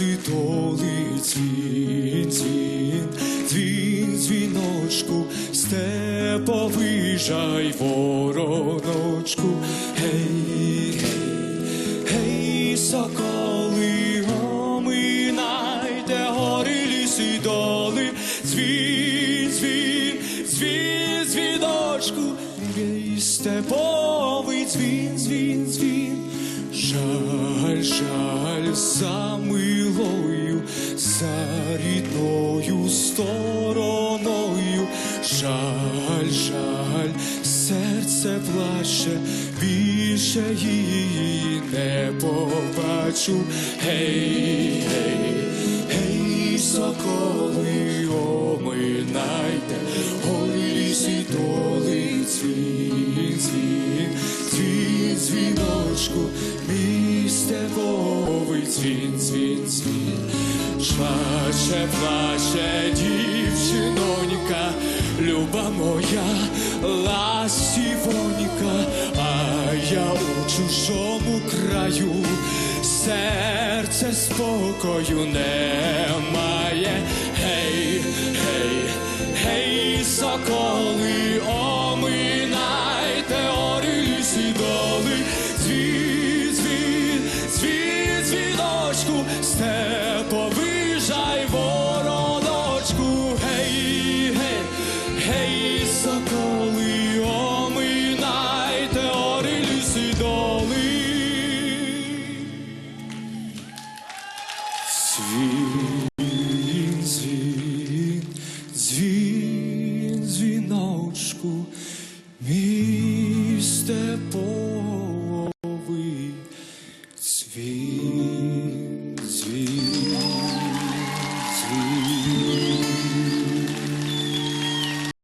доли, дзвін, дзвін, дзвін, дзвіночку, степовий жай вороночку, гей, гей, гей, соколи, оминайте, гори ліси доли, дзвін, дзвін, дзвін, дзвіночку, гей, степовий дзвін, дзвін, дзвін. Жаль, жаль за стороною, жаль, жаль, серце плаче, більше її не побачу. Гей, гей, гей, соколи, оминайте, ой, лісі доли, дзвін, дзвін, дзвін, дзвіночку, місте вовий, дзвін, дзвін, дзвін. ваше плаче, дівчинонька, люба моя ластівонька, а я у чужому краю, серце спокою немає. Дзвіночку, мій степовий дзвін.